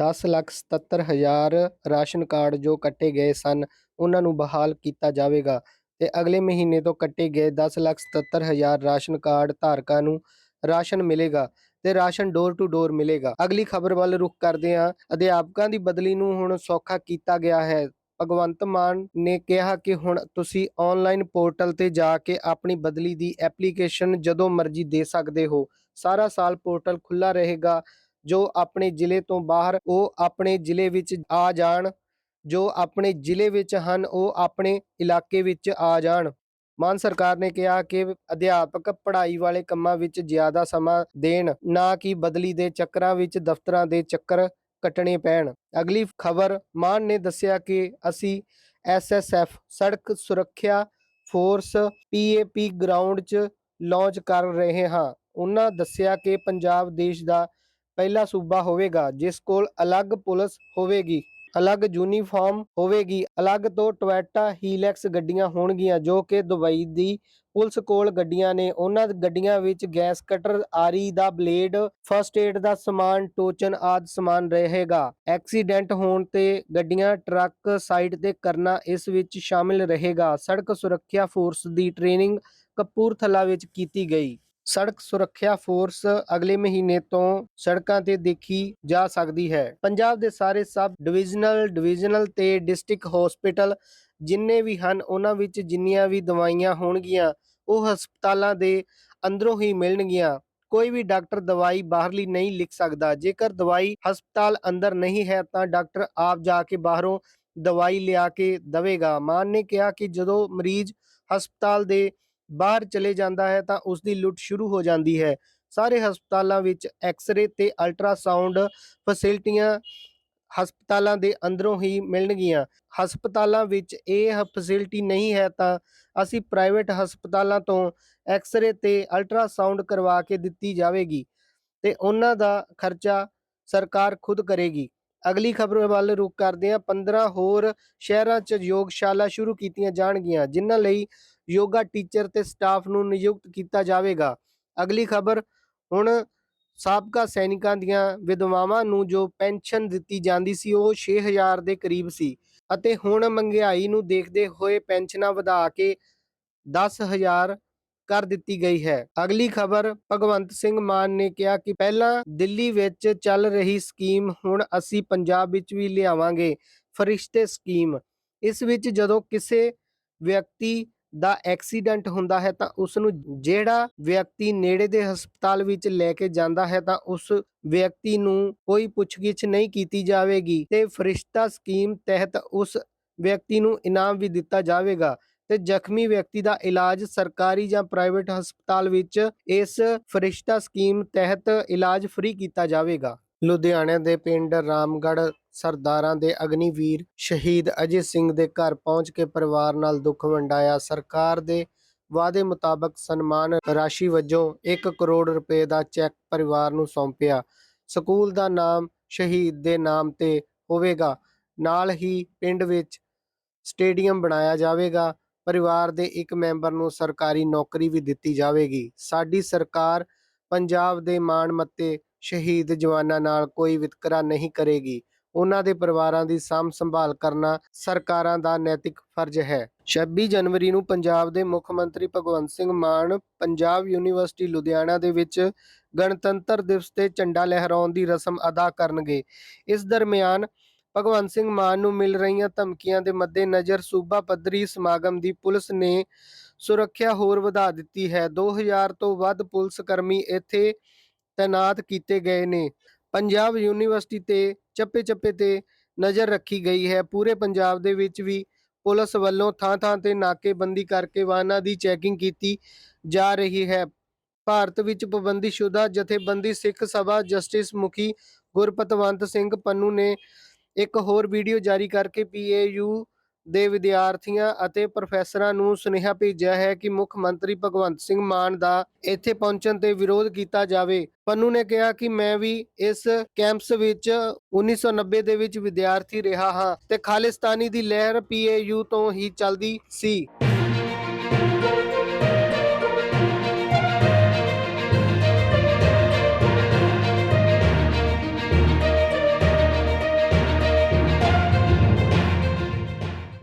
ਦਸ ਲੱਖ 77 ਹਜ਼ਾਰ ration card ਜੋ ਕੱਟੇ ਗਏ ਸਨ, ਉਹਨਾਂ ਨੂੰ ਬਹਾਲ ਕੀਤਾ ਜਾਵੇਗਾ ਤੇ ਅਗਲੇ ਮਹੀਨੇ ਤੋਂ ਕੱਟੇ ਗਏ 10 ਲੱਖ 77 ਹਜ਼ਾਰ ਰਾਸ਼ਨ ਕਾਰਡ ਧਾਰਕਾਂ ਨੂੰ ਰਾਸ਼ਨ ਮਿਲੇਗਾ ਤੇ ਰਾਸ਼ਨ ਡੋਰ ਟੂ ਡੋਰ ਮਿਲੇਗਾ। ਅਗਲੀ ਖਬਰ ਵੱਲ ਰੁਖ ਕਰਦੇ ਹਾਂ। ਅਧਿਆਪਕਾਂ ਦੀ ਬਦਲੀ ਨੂੰ ਹੁਣ ਸੌਖਾ ਕੀਤਾ ਗਿਆ ਹੈ। ਭਗਵੰਤ ਮਾਨ ਨੇ ਕਿਹਾ ਕਿ ਹੁਣ ਤੁਸੀਂ ਆਨਲਾਈਨ ਪੋਰਟਲ ਤੇ ਜਾ ਕੇ ਆਪਣੀ ਬਦਲੀ ਦੀ ਐਪਲੀਕੇਸ਼ਨ ਜਦੋਂ ਮਰਜ਼ੀ ਦੇ ਸਕਦੇ ਹੋ। ਸਾਰਾ ਸਾਲ ਪੋਰਟਲ ਖੁੱਲਾ ਰਹੇਗਾ। ਜੋ ਆਪਣੇ ਜ਼ਿਲ੍ਹੇ ਤੋਂ ਬਾਹਰ, ਉਹ ਆਪਣੇ ਜ਼ਿਲ੍ਹੇ ਵਿੱਚ ਆ ਜਾਣ। ਜੋ ਆਪਣੇ ਜ਼ਿਲ੍ਹੇ ਵਿੱਚ ਹਨ, ਉਹ ਆਪਣੇ ਇਲਾਕੇ ਵਿੱਚ ਆ ਜਾਣ। ਮਾਨ ਸਰਕਾਰ ਨੇ ਕਿਹਾ ਕਿ ਅਧਿਆਪਕ ਪੜ੍ਹਾਈ ਵਾਲੇ ਕੰਮਾਂ ਵਿੱਚ ਜ਼ਿਆਦਾ ਸਮਾਂ ਦੇਣ, ਨਾ ਕਿ ਬਦਲੀ ਦੇ ਚੱਕਰਾਂ ਵਿੱਚ ਦਫ਼ਤਰਾਂ ਦੇ ਚੱਕਰ ਕੱਟਣੇ ਪੈਣ। ਅਗਲੀ ਖਬਰ, ਮਾਨ ਨੇ ਦੱਸਿਆ ਕਿ ਅਸੀਂ ਐਸਐਸਐਫ, ਸੜਕ ਸੁਰੱਖਿਆ ਫੋਰਸ, ਪੀਏਪੀ ਗਰਾਊਂਡ 'ਚ ਲਾਂਚ ਕਰ ਰਹੇ ਹਾਂ। ਉਹਨਾਂ ਦੱਸਿਆ ਕਿ ਪੰਜਾਬ ਦੇਸ਼ ਦਾ ਪਹਿਲਾ ਸੂਬਾ ਹੋਵੇਗਾ, ਜਿਸ ਕੋਲ ਅਲੱਗ ਪੁਲਿਸ ਹੋਵੇਗੀ, ਅਲੱਗ ਯੂਨੀਫਾਰਮ ਹੋਵੇਗੀ, ਅਲੱਗ ਤੋਂ ਟੋਇਟਾ ਹੀਲੈਕਸ ਗੱਡੀਆਂ ਹੋਣਗੀਆਂ, ਜੋ ਕਿ ਦੁਬਈ ਦੀ ਪੁਲਿਸ ਕੋਲ ਗੱਡੀਆਂ ਨੇ। ਉਹਨਾਂ ਗੱਡੀਆਂ ਵਿੱਚ ਗੈਸ ਕਟਰ, ਆਰੀ ਦਾ ਬਲੇਡ ਫਰਸਟ ਏਡ ਦਾ ਸਮਾਨ, ਟੋਚਨ ਆਦ ਸਮਾਨ ਰਹੇਗਾ। ਐਕਸੀਡੈਂਟ ਹੋਣ ਤੇ ਗੱਡੀਆਂ ਟਰੱਕ ਸਾਈਡ ਤੇ ਕਰਨਾ ਇਸ ਵਿੱਚ ਸ਼ਾਮਿਲ ਰਹੇਗਾ। ਸੜਕ ਸੁਰੱਖਿਆ ਫੋਰਸ ਦੀ ਟ੍ਰੇਨਿੰਗ ਕਪੂਰਥਲਾ ਵਿੱਚ ਕੀਤੀ ਗਈ। ਸੜਕ ਸੁਰੱਖਿਆ ਫੋਰਸ ਅਗਲੇ ਮਹੀਨੇ ਤੋਂ ਸੜਕਾਂ ਤੇ ਦੇਖੀ ਜਾ ਸਕਦੀ ਹੈ। ਪੰਜਾਬ ਦੇ ਸਾਰੇ ਸਬ ਡਿਵੀਜ਼ਨਲ ਡਿਵੀਜ਼ਨਲ ਤੇ ਡਿਸਟ੍ਰਿਕਟ ਹਸਪੀਟਲ ਜਿੰਨੇ ਵੀ ਹਨ, ਉਹਨਾਂ ਵਿੱਚ ਜਿੰਨੀਆਂ ਵੀ ਦਵਾਈਆਂ ਹੋਣਗੀਆਂ, ਉਹ ਹਸਪਤਾਲਾਂ ਦੇ ਅੰਦਰੋਂ ਹੀ ਮਿਲਣਗੀਆਂ। ਕੋਈ ਵੀ ਡਾਕਟਰ ਦਵਾਈ ਬਾਹਰਲੀ ਨਹੀਂ ਲਿਖ ਸਕਦਾ। ਜੇਕਰ ਦਵਾਈ ਹਸਪਤਾਲ ਅੰਦਰ ਨਹੀਂ ਹੈ, ਤਾਂ ਡਾਕਟਰ ਆਪ ਜਾ ਕੇ ਬਾਹਰੋਂ ਦਵਾਈ ਲਿਆ ਕੇ ਦਵੇਗਾ। ਮਾਨ ਨੇ ਕਿਹਾ ਕਿ ਜਦੋਂ ਮਰੀਜ਼ ਹਸਪਤਾਲ ਦੇ ਬਾਹਰ ਚਲੇ ਜਾਂਦਾ ਹੈ ਤਾਂ ਉਸ ਦੀ ਲੁੱਟ ਸ਼ੁਰੂ ਹੋ ਜਾਂਦੀ ਹੈ। ਸਾਰੇ ਹਸਪਤਾਲਾਂ ਵਿੱਚ ਐਕਸ-ਰੇ ਤੇ ਅਲਟਰਾਸਾਊਂਡ ਫੈਸਿਲਿਟੀਆਂ ਹਸਪਤਾਲਾਂ ਦੇ ਅੰਦਰੋਂ ਹੀ ਮਿਲਣਗੀਆਂ। ਹਸਪਤਾਲਾਂ ਵਿੱਚ ਇਹ ਫੈਸਿਲਿਟੀ ਨਹੀਂ ਹੈ ਤਾਂ ਅਸੀਂ ਪ੍ਰਾਈਵੇਟ ਹਸਪਤਾਲਾਂ ਤੋਂ ਐਕਸ-ਰੇ ਤੇ ਅਲਟਰਾਸਾਊਂਡ ਕਰਵਾ ਕੇ ਦਿੱਤੀ ਜਾਵੇਗੀ ਤੇ ਉਹਨਾਂ ਦਾ ਖਰਚਾ ਸਰਕਾਰ ਖੁਦ ਕਰੇਗੀ। ਅਗਲੀ ਖਬਰ ਵੱਲ ਰੁਕ ਕਰਦੇ ਹਾਂ 15 ਹੋਰ ਸ਼ਹਿਰਾਂ 'ਚ ਯੋਗਸ਼ਾਲਾ ਸ਼ੁਰੂ ਕੀਤੀਆਂ ਜਾਣਗੀਆਂ, ਜਿਨ੍ਹਾਂ ਲਈ ਯੋਗਾ ਟੀਚਰ ਤੇ ਸਟਾਫ ਨੂੰ ਨਿਯੁਕਤ ਕੀਤਾ ਜਾਵੇਗਾ। ਅਗਲੀ ਖਬਰ, ਹੁਣ ਸਾਬਕਾ ਸੈਨਿਕਾਂ ਦੀਆਂ ਵਿਧਵਾਵਾਂ ਨੂੰ ਜੋ ਪੈਨਸ਼ਨ ਦਿੱਤੀ ਜਾਂਦੀ ਸੀ, ਉਹ 6000 ਦੇ ਕਰੀਬ ਸੀ ਅਤੇ ਹੁਣ ਮਹਿੰਗਾਈ ਨੂੰ ਦੇਖਦੇ ਹੋਏ ਪੈਨਸ਼ਨਾਂ ਵਧਾ ਕੇ 10000 ਕਰ ਦਿੱਤੀ ਗਈ ਹੈ। ਅਗਲੀ ਖਬਰ, ਭਗਵੰਤ ਸਿੰਘ ਮਾਨ ਨੇ ਕਿਹਾ ਕਿ ਪਹਿਲਾਂ ਦਿੱਲੀ ਵਿੱਚ ਚੱਲ ਰਹੀ ਸਕੀਮ ਹੁਣ ਅਸੀਂ ਪੰਜਾਬ ਵਿੱਚ ਵੀ ਲਿਆਵਾਂਗੇ, ਫਰਿਸ਼ਤੇ ਸਕੀਮ। ਇਸ ਵਿੱਚ ਜਦੋਂ ਕਿਸੇ ਵਿਅਕਤੀ ਦਾ ਐਕਸੀਡੈਂਟ ਹੁੰਦਾ ਹੈ ਤਾਂ ਉਸ ਨੂੰ ਜਿਹੜਾ ਵਿਅਕਤੀ ਨੇੜੇ ਦੇ ਹਸਪਤਾਲ ਵਿੱਚ ਲੈ ਕੇ ਜਾਂਦਾ ਹੈ ਤਾਂ ਉਸ ਵਿਅਕਤੀ ਨੂੰ ਕੋਈ ਪੁੱਛਗਿੱਛ ਨਹੀਂ ਕੀਤੀ ਜਾਵੇਗੀ ਤੇ ਫਰਿਸ਼ਤਾ ਸਕੀਮ ਤਹਿਤ ਉਸ ਵਿਅਕਤੀ ਨੂੰ ਇਨਾਮ ਵੀ ਦਿੱਤਾ ਜਾਵੇਗਾ ਤੇ ਜ਼ਖਮੀ ਵਿਅਕਤੀ ਦਾ ਇਲਾਜ ਸਰਕਾਰੀ ਜਾਂ ਪ੍ਰਾਈਵੇਟ ਹਸਪਤਾਲ ਵਿੱਚ ਇਸ ਫਰਿਸ਼ਤਾ ਸਕੀਮ ਤਹਿਤ ਇਲਾਜ ਫ੍ਰੀ ਕੀਤਾ ਜਾਵੇਗਾ। ਲੁਧਿਆਣਾ ਦੇ ਪਿੰਡ ਰਾਮਗੜ੍ਹ ਸਰਦਾਰਾਂ ਦੇ ਅਗਨੀਵੀਰ ਸ਼ਹੀਦ ਅਜੇ ਸਿੰਘ ਦੇ ਘਰ ਪਹੁੰਚ ਕੇ ਪਰਿਵਾਰ ਨਾਲ ਦੁੱਖ ਵੰਡਾਇਆ। ਸਰਕਾਰ ਦੇ ਵਾਅਦੇ ਮੁਤਾਬਕ ਸਨਮਾਨ ਰਾਸ਼ੀ ਵਜੋਂ 1 ਕਰੋੜ ਰੁਪਏ ਦਾ ਚੈੱਕ ਪਰਿਵਾਰ ਨੂੰ ਸੌਂਪਿਆ। ਸਕੂਲ ਦਾ ਨਾਮ ਸ਼ਹੀਦ ਦੇ ਨਾਮ ਤੇ ਹੋਵੇਗਾ। ਨਾਲ ਹੀ ਪਿੰਡ ਵਿੱਚ ਸਟੇਡੀਅਮ ਬਣਾਇਆ ਜਾਵੇਗਾ। ਪਰਿਵਾਰ ਦੇ ਇੱਕ ਮੈਂਬਰ ਨੂੰ ਸਰਕਾਰੀ ਨੌਕਰੀ ਵੀ ਦਿੱਤੀ ਜਾਵੇਗੀ। ਸਾਡੀ ਸਰਕਾਰ ਪੰਜਾਬ ਦੇ ਮਾਣ ਮੱਤੇ ਸ਼ਹੀਦ ਜਵਾਨਾਂ ਨਾਲ ਕੋਈ ਵਿਤਕਰਾ ਨਹੀਂ ਕਰੇਗੀ। ਉਹਨਾਂ ਦੇ ਪਰਿਵਾਰਾਂ ਦੀ ਸਾਂਭ ਸੰਭਾਲ ਕਰਨਾ ਸਰਕਾਰਾਂ ਦਾ ਨੈਤਿਕ ਫਰਜ਼ ਹੈ। 26 ਜਨਵਰੀ ਨੂੰ ਪੰਜਾਬ ਦੇ ਮੁੱਖ ਮੰਤਰੀ ਭਗਵੰਤ ਸਿੰਘ ਮਾਨ ਪੰਜਾਬ ਯੂਨੀਵਰਸਿਟੀ ਲੁਧਿਆਣਾ ਦੇ ਵਿੱਚ ਗਣਤੰਤਰ ਦਿਵਸ ਤੇ ਝੰਡਾ ਲਹਿਰਾਉਣ ਦੀ ਰਸਮ ਅਦਾ ਕਰਨਗੇ। ਇਸ ਦਰਮਿਆਨ ਭਗਵੰਤ ਸਿੰਘ ਮਾਨ ਨੂੰ ਮਿਲ ਰਹੀਆਂ ਧਮਕੀਆਂ ਦੇ ਮੱਦੇਨਜ਼ਰ ਸੂਬਾ ਪੱਧਰੀ ਸਮਾਗਮ ਦੀ ਪੁਲਿਸ ਨੇ ਸੁਰੱਖਿਆ ਹੋਰ ਵਧਾ ਦਿੱਤੀ ਹੈ। 2000 ਤੋਂ ਵੱਧ ਪੁਲਿਸ ਕਰਮੀ ਇੱਥੇ ਤੈਨਾਤ ਕੀਤੇ ਗਏ ਨੇ। ਪੰਜਾਬ ਯੂਨੀਵਰਸਿਟੀ ਤੇ ਚੱਪੇ-ਚੱਪੇ ਤੇ ਨਜ਼ਰ ਰੱਖੀ ਗਈ ਹੈ। ਪੂਰੇ ਪੰਜਾਬ ਦੇ ਵਿੱਚ ਵੀ ਪੁਲਿਸ ਵੱਲੋਂ ਥਾਂ-ਥਾਂ ਤੇ ਨਾਕੇਬੰਦੀ ਕਰਕੇ ਵਾਹਨਾਂ ਦੀ ਚੈਕਿੰਗ ਕੀਤੀ ਜਾ ਰਹੀ ਹੈ। ਭਾਰਤ ਵਿੱਚ ਪਾਬੰਦੀਸ਼ੁਦਾ ਜਥੇਬੰਦੀ ਸਿੱਖ ਸਭਾ ਜਸਟਿਸ ਮੁਖੀ ਗੁਰਪਤਵੰਤ ਸਿੰਘ ਪੰਨੂ ਨੇ ਇੱਕ ਹੋਰ ਵੀਡੀਓ ਜਾਰੀ ਕਰਕੇ ਪੀਏਯੂ ਦੇ ਵਿਦਿਆਰਥੀਆਂ ਅਤੇ ਪ੍ਰੋਫੈਸਰਾਂ ਨੂੰ ਸੁਨੇਹਾ ਭੇਜਿਆ ਹੈ ਕਿ ਮੁੱਖ ਮੰਤਰੀ ਭਗਵੰਤ ਸਿੰਘ ਮਾਨ ਦਾ ਇੱਥੇ ਪਹੁੰਚਣ ਤੇ ਵਿਰੋਧ ਕੀਤਾ ਜਾਵੇ। ਪੰਨੂ ਨੇ ਕਿਹਾ ਕਿ ਮੈਂ ਵੀ ਇਸ ਕੈਂਪਸ ਵਿੱਚ 1990 ਦੇ ਵਿੱਚ ਵਿਦਿਆਰਥੀ ਰਿਹਾ ਹਾਂ ਤੇ ਖਾਲਿਸਤਾਨੀ ਦੀ ਲਹਿਰ ਪੀਏਯੂ ਤੋਂ ਹੀ ਚੱਲਦੀ ਸੀ।